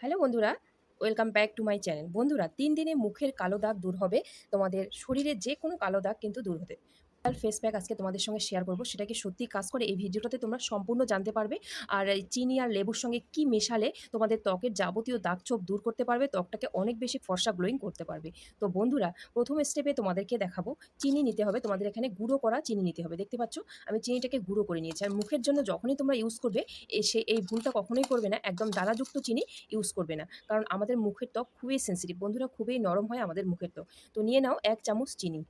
Hello বন্ধুরা, welcome back to my channel. বন্ধুরা, তিন দিনে মুখের কালো দাগ দূর হবে। তোমাদের শরীরে যে কোনো কালো দাগ কিন্তু দূর হতে। ফেস প্যাক আজকে তোমাদের সঙ্গে শেয়ার করব। সেটা কি সত্যি কাজ করে? এই ভিডিওটাতে তোমরা সম্পূর্ণ জানতে পারবে। আর চিনি আর লেবুর সঙ্গে কি মেশালে তোমাদের ত্বকের যাবতীয় দাগ ছোপ দূর করতে পারবে, ত্বকটাকে অনেক বেশি ফর্সা গ্লোয়িং করতে পারবে। তো বন্ধুরা, প্রথম স্টেপে তোমাদেরকে দেখাবো। চিনি নিতে হবে। তোমাদের এখানে গুঁড়ো করা চিনি নিতে হবে। দেখতে পাচ্ছ? আমি চিনিটাকে গুঁড়ো করে নিয়েছি। আর মুখের জন্য যখনই তোমরা ইউজ করবে সে, এই ভুলটা কখনোই করবে না। একদম দানাযুক্ত চিনি ইউজ করবে না। কারণ আমাদের মুখের ত্বক খুবই সেন্সিটিভ বন্ধুরা, খুবই নরম হয় আমাদের মুখের ত্বক। তো নিয়ে নাও এক চামচ চিনি।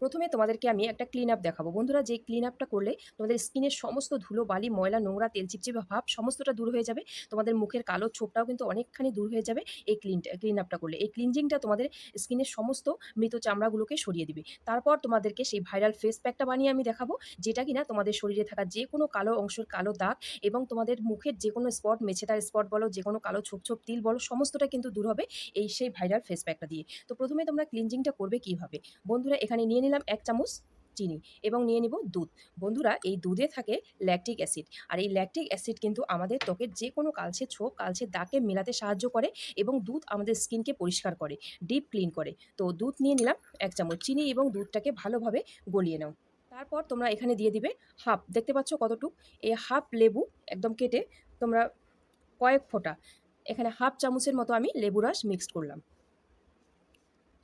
প্রথমে তোমাদেরকে আমি একটা ক্লিন আপ দেখাবো। বন্ধুরা যে ক্লিন আপটা করলে তোমাদের স্কিনের সমস্ত ধুলো, বালি, ময়লা, নোংরা, তেল, চিপচিপে ভাব সমস্তটা দূর হয়ে যাবে। তোমাদের মুখের কালো ছোপটাও কিন্তু অনেকখানি দূর হয়ে যাবে এই ক্লিন ক্লিন আপটা করলে। এই ক্লিনজিংটা তোমাদের স্কিনের সমস্ত মৃত চামড়াগুলোকে সরিয়ে দিবে। তারপর তোমাদেরকে সেই ভাইরাল ফেস প্যাকটা বানিয়ে আমি দেখাবো, যেটা কিনা তোমাদের শরীরে থাকা যে কোনো কালো অংশের কালো দাগ এবং তোমাদের মুখের যে কোনো স্পট মেছেদার স্পট বলো, যে কোনো কালো ছোপ ছোপ তিল বলো, সমস্তটা কিন্তু দূর হবে এই সেই ভাইরাল ফেস প্যাকটা দিয়ে। তো প্রথমে তোমরা ক্লিনজিংটা করবে কীভাবে? বন্ধুরা, এখানে নিয়ে নিলাম এক চামচ চিনি এবং নিয়ে নিব দুধ। বন্ধুরা, এই দুধে থাকে ল্যাকটিক অ্যাসিড আর এই ল্যাকটিক অ্যাসিড কিন্তু আমাদের ত্বকের যে কোনো কালছে ছোপ কালছে দাগকে মেলাতে সাহায্য করে এবং দুধ আমাদের স্কিনকে পরিষ্কার করে ডিপ ক্লিন করে। তো দুধ নিয়ে নিলাম এক চামচ চিনি এবং দুধটাকে ভালোভাবে গলিয়ে নাও। তারপর তোমরা এখানে দিয়ে দিবে হাফ দেখতে পাচ্ছ কতটুক? এই হাফ লেবু একদম কেটে তোমরা কয়েক ফোঁটা, এখানে হাফ চামচের মতো আমি লেবু রস মিক্সড করলাম।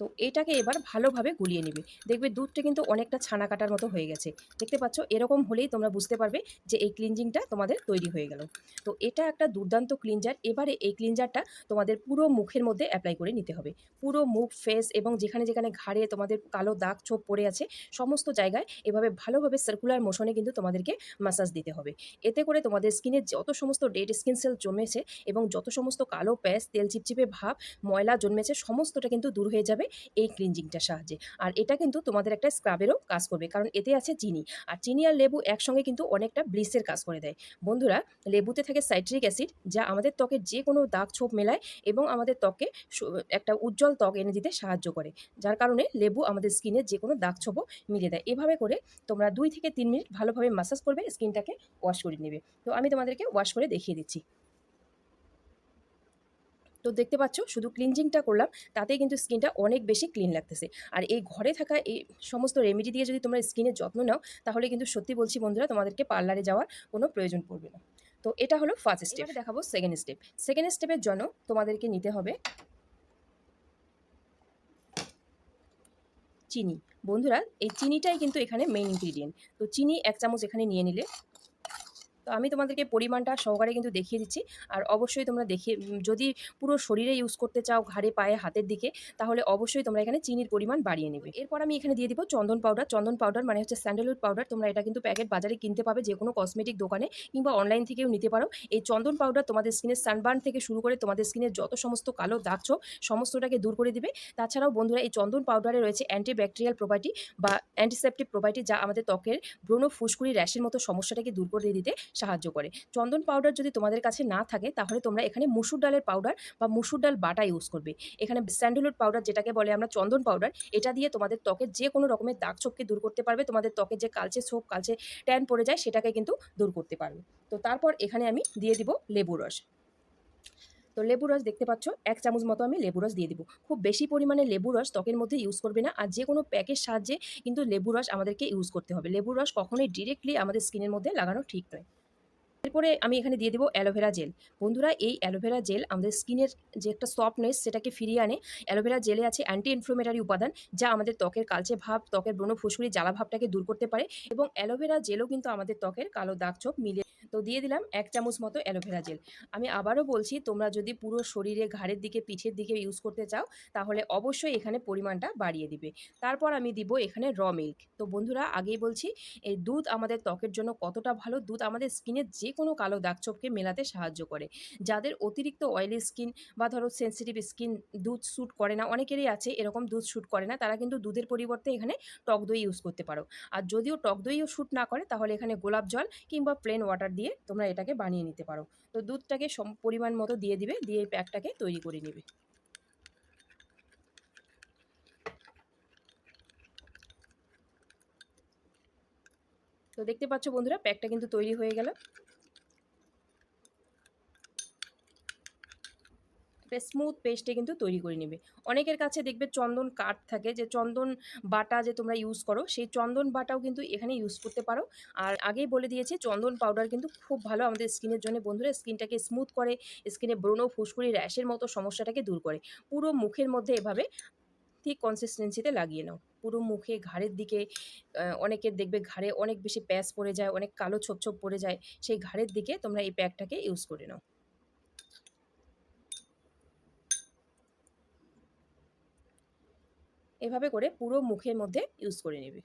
তো এটাকে এবার ভালোভাবে গুলিয়ে নেবে। দেখবে দুধটা কিন্তু অনেকটা ছানা কাটার মতো হয়ে গেছে। দেখতে পাচ্ছ, এরকম হলেই তোমরা বুঝতে পারবে যে এই ক্লিনজিংটা তোমাদের তৈরি হয়ে গেল। তো এটা একটা দুর্দান্ত ক্লিনজার এবারে এই ক্লিনজারটা তোমাদের পুরো মুখের মধ্যে অ্যাপ্লাই করে নিতে হবে। পুরো মুখ ফেস এবং যেখানে যেখানে ঘাড়ে তোমাদের কালো দাগ, ছোপ পড়ে আছে, সমস্ত জায়গায় এভাবে ভালোভাবে সার্কুলার মোশনে কিন্তু তোমাদেরকে মাসাজ দিতে হবে। এতে করে তোমাদের স্কিনে যত সমস্ত ডেড স্কিন সেল জমেছে এবং যত সমস্ত কালো প্যাচ তেল চিপচিপে ভাব, ময়লা জন্মেছে, সমস্তটা কিন্তু দূর হয়ে যাবে। এই ক্লিনজিংটার সাহায্যে। আর এটা কিন্তু তোমাদের একটা স্ক্রাবেরও কাজ করবে, কারণ এতে আছে চিনি। আর চিনি আর লেবু একসঙ্গে কিন্তু অনেকটা ব্লিসের কাজ করে দেয়। বন্ধুরা, লেবুতে থাকে সাইট্রিক অ্যাসিড যা আমাদের ত্বকের যে কোনো দাগ ছোপ মেলায় এবং আমাদের ত্বকে একটা উজ্জ্বল ত্বক এনে দিতে সাহায্য করে। যার কারণে লেবু আমাদের স্কিনের যে কোনো দাগ ছোপও মিলিয়ে দেয়। এভাবে করে তোমরা দুই থেকে তিন মিনিট ভালোভাবে মাসাজ করবে স্কিনটাকে ওয়াশ করে নেবে। তো আমি তোমাদেরকে ওয়াশ করে দেখিয়ে দিচ্ছি। তো দেখতে পাচ্ছ, শুধু ক্লিনজিংটা করলাম, তাতেই কিন্তু স্কিনটা অনেক বেশি ক্লিন লাগতেছে। আর এই ঘরে থাকা এই সমস্ত রেমেডি দিয়ে যদি তোমরা স্কিনের যত্ন নাও, তাহলে কিন্তু সত্যি বলছি বন্ধুরা, তোমাদেরকে পার্লারে যাওয়ার কোনো প্রয়োজন পড়বে না। তো এটা হলো ফার্স্ট স্টেপ দেখাবো সেকেন্ড স্টেপ সেকেন্ড স্টেপের জন্য তোমাদেরকে নিতে হবে চিনি। বন্ধুরা, এই চিনিটাই কিন্তু এখানে মেইন ইনগ্রিডিয়েন্ট তো চিনি এক চামচ এখানে নিয়ে নিলে তো আমি তোমাদেরকে পরিমাণটা সহকারে কিন্তু দেখিয়ে দিচ্ছি। আর অবশ্যই তোমরা দেখিয়ে যদি পুরো শরীরে ইউজ করতে চাও ঘাড়ে, পায়ে, হাতের দিকে, তাহলে অবশ্যই তোমরা এখানে চিনির পরিমাণ বাড়িয়ে নেবে। এরপর আমি এখানে দিয়ে দিব চন্দন পাউডার চন্দন পাউডার মানে হচ্ছে স্যান্ডেলউড পাউডার তোমরা এটা কিন্তু প্যাকেট বাজারে কিনতে পাবে যে কোনো কসমেটিক দোকানে কিংবা অনলাইন থেকেও নিতে পারো। এই চন্দন পাউডার তোমাদের স্কিনের সানবার্ন থেকে শুরু করে তোমাদের স্কিনের যত সমস্ত কালো দাগ সমস্তটাকে দূর করে দিবে। তাছাড়াও বন্ধুরা এই চন্দন পাউডারে রয়েছে অ্যান্টিব্যাকটেরিয়াল প্রপার্টি বা অ্যান্টিসেপটিক প্রপার্টি যা আমাদের ত্বকের ব্রণ ফুসকুড়ি র্যাশের মতো সমস্যাটাকে দূর করে দিতে সাহায্য করে। চন্দন পাউডার যদি তোমাদের কাছে না থাকে, তাহলে তোমরা এখানে মুসুর ডালের পাউডার বা মুসুর ডাল বাটা ইউজ করবে। এখানে স্যান্ডেলউড পাউডার যেটাকে বলে আমরা চন্দন পাউডার এটা দিয়ে তোমাদের ত্বকের যে কোনো রকমের দাগ ছোপকে দূর করতে পারবে, তোমাদের ত্বকের যে কালচে ছোপ, কালচে ট্যান পড়ে যায়, সেটাকে কিন্তু দূর করতে পারবে। তো তারপর এখানে আমি দিয়ে দিব লেবু রস। তো লেবু রস দেখতে পাচ্ছ, এক চামচ মতো আমি লেবু রস দিয়ে দিব। খুব বেশি পরিমাণে লেবু রস ত্বকের মধ্যে ইউজ করবে না, আর যে কোনো প্যাকের সাহায্যে কিন্তু লেবু রস আমাদেরকে ইউজ করতে হবে। লেবু রস কখনোই ডিরেক্টলি আমাদের স্কিনের মধ্যে লাগানো ঠিক নয়। এরপরে আমি এখানে দিয়ে দেবো অ্যালোভেরা জেল। বন্ধুরা, এই অ্যালোভেরা জেল আমাদের স্কিনের যে একটা সফটনেস সেটাকে ফিরিয়ে আনে। অ্যালোভেরা জেলে আছে অ্যান্টি ইনফ্লোমেটারি উপাদান, যা আমাদের ত্বকের কালচে ভাব, ত্বকের ব্রণ ফুসকুড়ি জ্বালা ভাবটাকে দূর করতে পারে এবং অ্যালোভেরা জেলও কিন্তু আমাদের ত্বকের কালো দাগ চোখ মিলে তো দিয়ে দিলাম এক চামচ মতো অ্যালোভেরা জেল। আমি আবারও বলছি, তোমরা যদি পুরো শরীরে ঘাড়ের দিকে, পিঠের দিকে ইউজ করতে চাও, তাহলে অবশ্যই এখানে পরিমাণটা বাড়িয়ে দিবে। তারপর আমি দিব এখানে র মিল্ক তো বন্ধুরা, আগেই বলছি, এই দুধ আমাদের ত্বকের জন্য কতটা ভালো? দুধ আমাদের স্কিনের যে কোনো কালো দাগ ছোপকে মেলাতে সাহায্য করে। যাদের অতিরিক্ত অয়েলি স্কিন বা ধরো সেন্সিটিভ স্কিন দুধ শ্যুট করে না, অনেকেরই আছে, এরকম দুধ শ্যুট করে না, তারা কিন্তু দুধের পরিবর্তে এখানে টক দই ইউজ করতে পারো। আর যদিও টক দইও শ্যুট না করে, তাহলে এখানে গোলাপ জল কিংবা প্লেন ওয়াটার দিয়ে তোমরা এটাকে বানিয়ে নিতে পারো। তো দুধটাকে সম, পরিমাণ মতো দিয়ে দিবে, দিয়ে এই প্যাকটাকে তৈরি করে নেবে। তো দেখতে পাচ্ছ বন্ধুরা, প্যাকটা কিন্তু তৈরি হয়ে গেল। একটা স্মুথ পেস্টে কিন্তু তৈরি করে নেবে। অনেকের কাছে দেখবে চন্দন কাঠ থাকে, যে চন্দন বাটা যে তোমরা ইউজ করো, সেই চন্দন বাটাও কিন্তু এখানে ইউজ করতে পারো। আর আগেই বলে দিয়েছি, চন্দন পাউডার কিন্তু খুব ভালো আমাদের স্কিনের জন্য। বন্ধুরা স্কিনটাকে স্মুথ করে স্কিনে ব্রণ ফুসকুড়ি র্যাশের মতো সমস্যাটাকে দূর করে। পুরো মুখের মধ্যে এভাবে ঠিক কনসিস্টেন্সিতে লাগিয়ে নাও। পুরো মুখে ঘাড়ের দিকে অনেকের দেখবে ঘাড়ে অনেক বেশি প্যাচ পড়ে যায়, অনেক কালো ছোপ ছোপ পড়ে যায়। সেই ঘাড়ের দিকে তোমরা এই প্যাকটাকে ইউজ করে নাও। এভাবে করে পুরো মুখের মধ্যে ইউজ করে নেবে।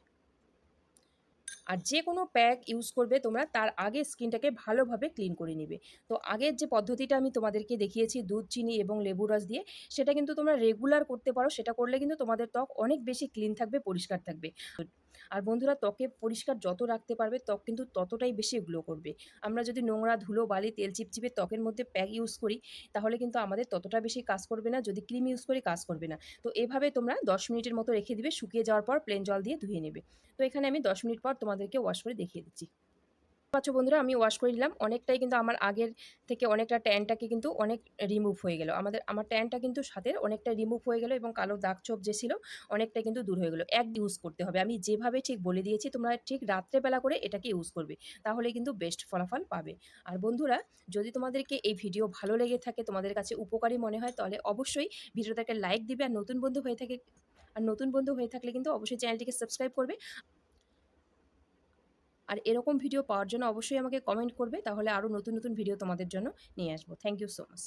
আর যে কোনো প্যাক ইউজ করবে তোমরা তার আগে স্কিনটাকে ভালোভাবে ক্লিন করে নেবে। তো আগের যে পদ্ধতিটা আমি তোমাদেরকে দেখিয়েছি দুধ, চিনি এবং লেবু রস দিয়ে, সেটা কিন্তু তোমরা রেগুলার করতে পারো। সেটা করলে কিন্তু তোমাদের ত্বক অনেক বেশি ক্লিন থাকবে, পরিষ্কার থাকবে। আর বন্ধুরা, ত্বকে পরিষ্কার যত রাখতে পারবে, ত্বক কিন্তু ততটাই বেশি গ্লো করবে। আমরা যদি নোংরা, ধুলো, বালি, তেল চিপচিপে ত্বকের মধ্যে প্যাক ইউজ করি, তাহলে কিন্তু আমাদের ততটা বেশি কাজ করবে না। যদি ক্রিম ইউজ করি, কাজ করবে না। তো এভাবে তোমরা দশ মিনিটের মতো রেখে দিবে। শুকিয়ে যাওয়ার পর প্লেন জল দিয়ে ধুয়ে নেবে। তো এখানে আমি দশ মিনিট পর তোমাদেরকে ওয়াশ করে দেখিয়ে দিচ্ছি। পাচ্ছ বন্ধুরা, আমি ওয়াশ করে নিলাম। অনেকটাই কিন্তু আমার আগের থেকে অনেকটা ট্যানটাকে কিন্তু অনেক রিমুভ হয়ে গেল। আমাদের, আমার ট্যানটা কিন্তু সাথের অনেকটা রিমুভ হয়ে গেল এবং কালো দাগ ছোপ যে ছিল অনেকটা কিন্তু দূর হয়ে গেলো। এক ইউজ করতে হবে। আমি যেভাবে ঠিক বলে দিয়েছি, তোমরা ঠিক রাত্রেবেলা করে এটাকে ইউজ করবে। তাহলে কিন্তু বেস্ট ফলাফল পাবে। আর বন্ধুরা, যদি তোমাদেরকে এই ভিডিও ভালো লেগে থাকে, তোমাদের কাছে উপকারী মনে হয়, তাহলে অবশ্যই ভিডিওটাকে লাইক দিবে। আর নতুন বন্ধু হয়ে থাকে, আর নতুন বন্ধু হয়ে থাকলে কিন্তু অবশ্যই চ্যানেলটিকে সাবস্ক্রাইব করবে। আর এরকম ভিডিও পাওয়ার জন্য অবশ্যই আমাকে কমেন্ট করবে, তাহলে আরও নতুন নতুন ভিডিও তোমাদের জন্য নিয়ে আসব। Thank you so much